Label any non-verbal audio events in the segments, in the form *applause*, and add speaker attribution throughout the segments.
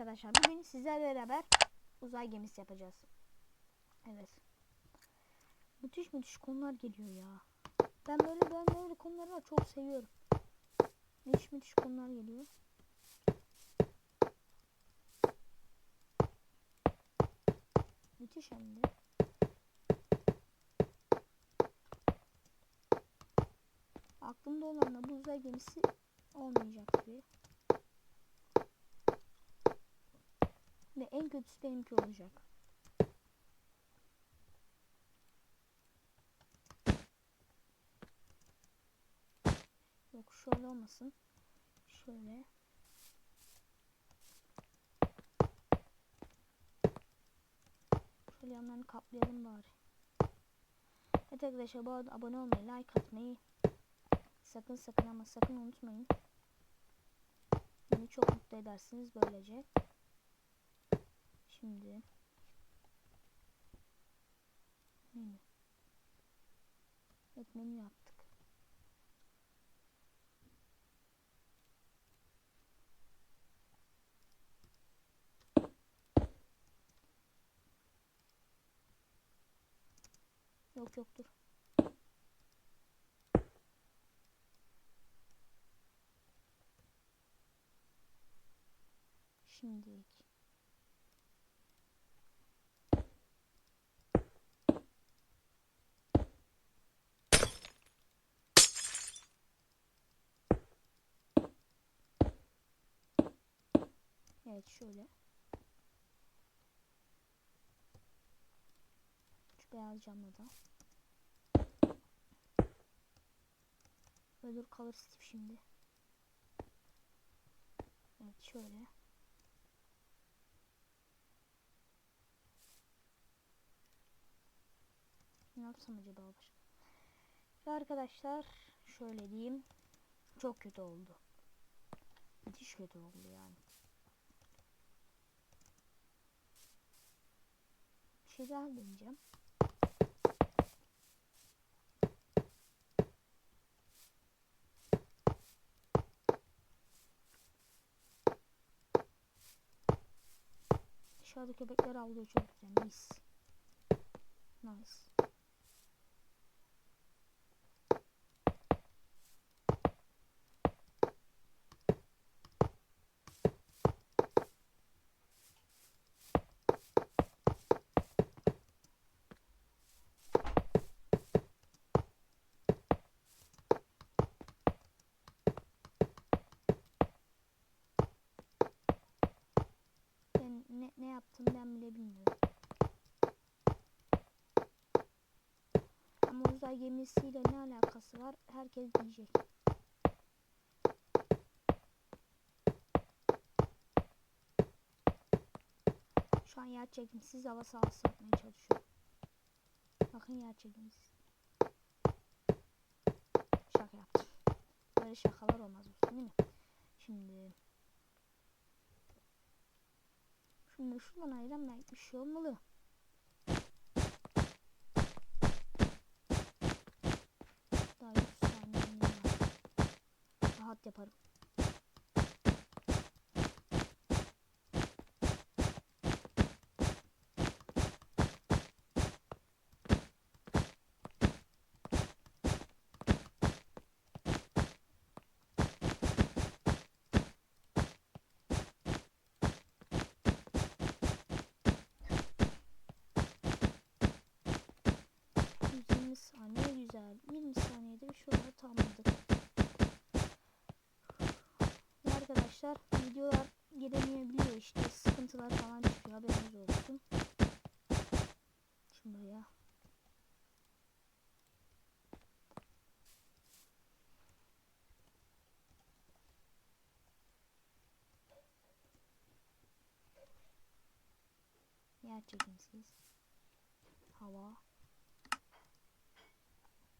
Speaker 1: arkadaşlar bugün sizlerle beraber uzay gemisi yapacağız. Evet. Müthiş müthiş konular geliyor ya. Ben böyle ben böyle konuları çok seviyorum. Müthiş müthiş konular geliyor. Müthiş hem de. Aklımda olan da bu uzay gemisi olmayacak gibi. Ve en kötüsü benimki olacak. Yok şöyle olmasın. Şöyle. Şöyle yanlarını kaplayalım bari. Evet arkadaşlar bu arada abone olmayı, like atmayı sakın sakın ama sakın unutmayın. Beni çok mutlu edersiniz böylece. Şimdi menü. Evet menü yaptık. Yok yok dur. Şimdilik. Evet şöyle. Şu beyaz camla da. Ölür kalır Steve şimdi. Evet şöyle. Ne yapsam acaba başka? Arkadaşlar şöyle diyeyim. Çok kötü oldu. Müthiş kötü oldu yani. Şey deneyeceğim. Dışarıda köpekler avlıyor çok güzel. Mis. Nice. Ben ne, ne yaptım ben bile bilmiyorum. Ama uzay gemisiyle ne alakası var herkes diyecek. Şu an yer çekimsiz hava sahası yapmaya çalışıyorum. Bakın yer çekimsiz. Şaka yaptım. Böyle şakalar olmaz olsun değil mi? Şimdi Şimdi şuradan ayıran belki şey olmalı. Arkadaşlar videolar giremeyebiliyor işte sıkıntılar falan çıkıyor haberiniz olsun. Şimdi buraya. Yer çekimsiz. Hava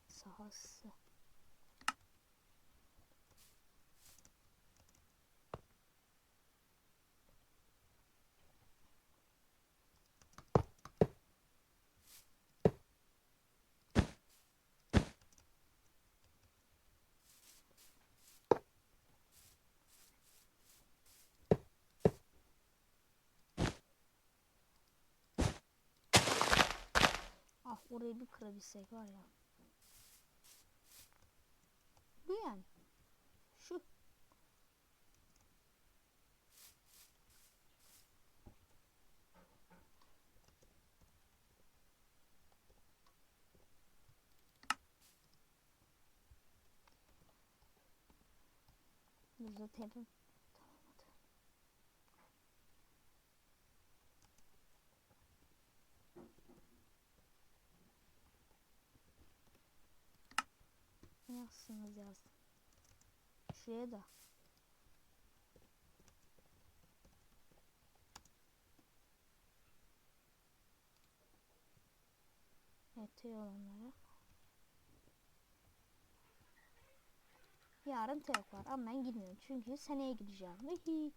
Speaker 1: sahası. Orayı bir kırabilsek var ya. Bu yani. Şu. Burada tepim. Ne yazsınız yazdım. Şuraya da. T olanlara. Yarın TEOK var ama ben gitmiyorum çünkü seneye gideceğim. Vihi.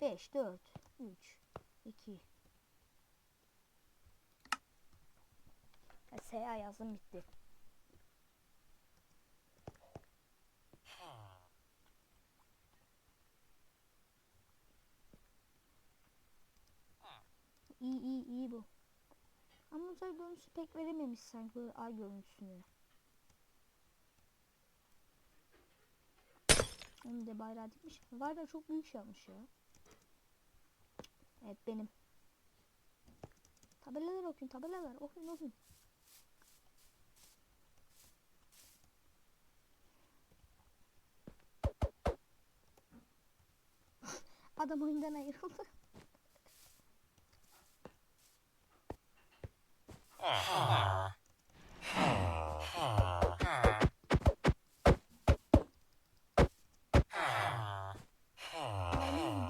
Speaker 1: 5, 4, 3, 2. SA yazdım bitti. İyi iyi iyi bu. Ama uzay görüntüsü pek verememiş sanki böyle ay görüntüsünü. Onun da bayrağı dikmiş. Bayrağı çok büyük şey yapmış ya. Evet benim. Tabelalar okuyun tabelalar okuyun okuyun. *laughs* Adam oyundan ayrıldı.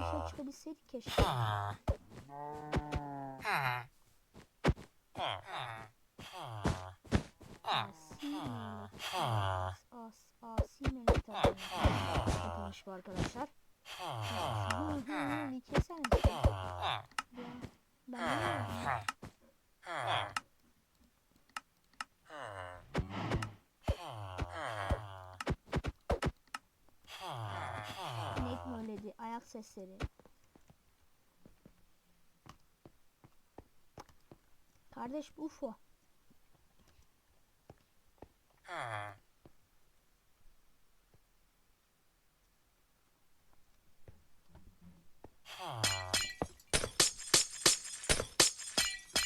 Speaker 1: Dışarı çıkabilseydik keşke. As, asi melek yapılmış bu arkadaşlar. Bir keser misin? Ya, Ben de inek möyledi, ayak sesleri. Kardeş bu UFO.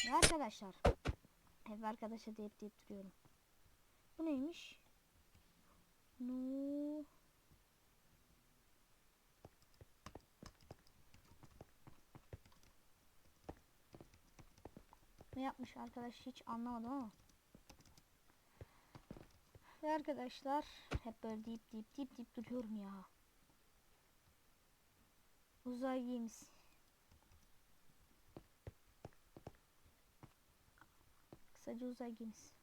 Speaker 1: Ve arkadaşlar. Hep arkadaşa deyip deyip duruyorum. Bu neymiş? No. Ne yapmış arkadaş hiç anlamadım ama. Ve arkadaşlar hep böyle deyip deyip deyip deyip duruyorum ya. Uzay gemisi. Kısaca uzay gemisi.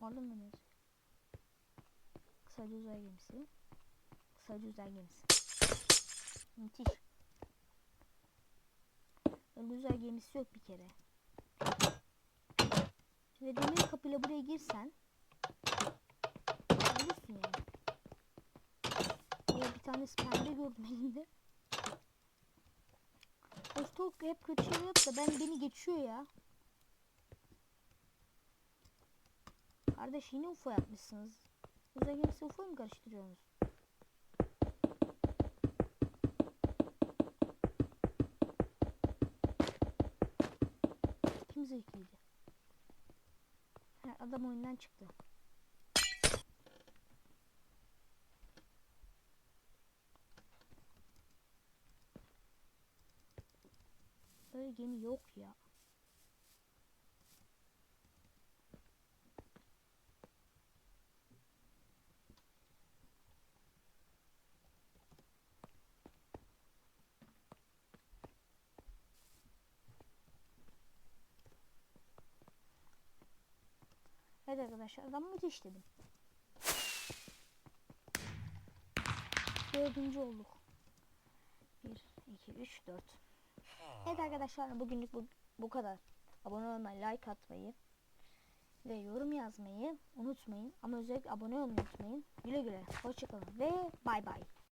Speaker 1: Orada mı yazıyor? Kısaca uzay gemisi. Kısaca uzay gemisi. Müthiş. Uzay gemisi yok bir kere. Ve demir kapıyla buraya girsen ölürsün yani. Böyle bir tane pembe gördüm elinde. O stalk hep kötü şey yap da ben beni geçiyor ya. Kardeş yine UFO yapmışsınız. Uzay gemisi UFO mu karıştırıyorsunuz? Adam oyundan çıktı. Böyle gemi yok ya. Evet arkadaşlar adam müthiş dedim. Dördüncü olduk. 1, 2, 3, 4. Evet arkadaşlar bugünlük bu, bu kadar. Abone olmayı, like atmayı ve yorum yazmayı unutmayın. Ama özellikle abone olmayı unutmayın. Güle güle. Hoşçakalın ve bay bay.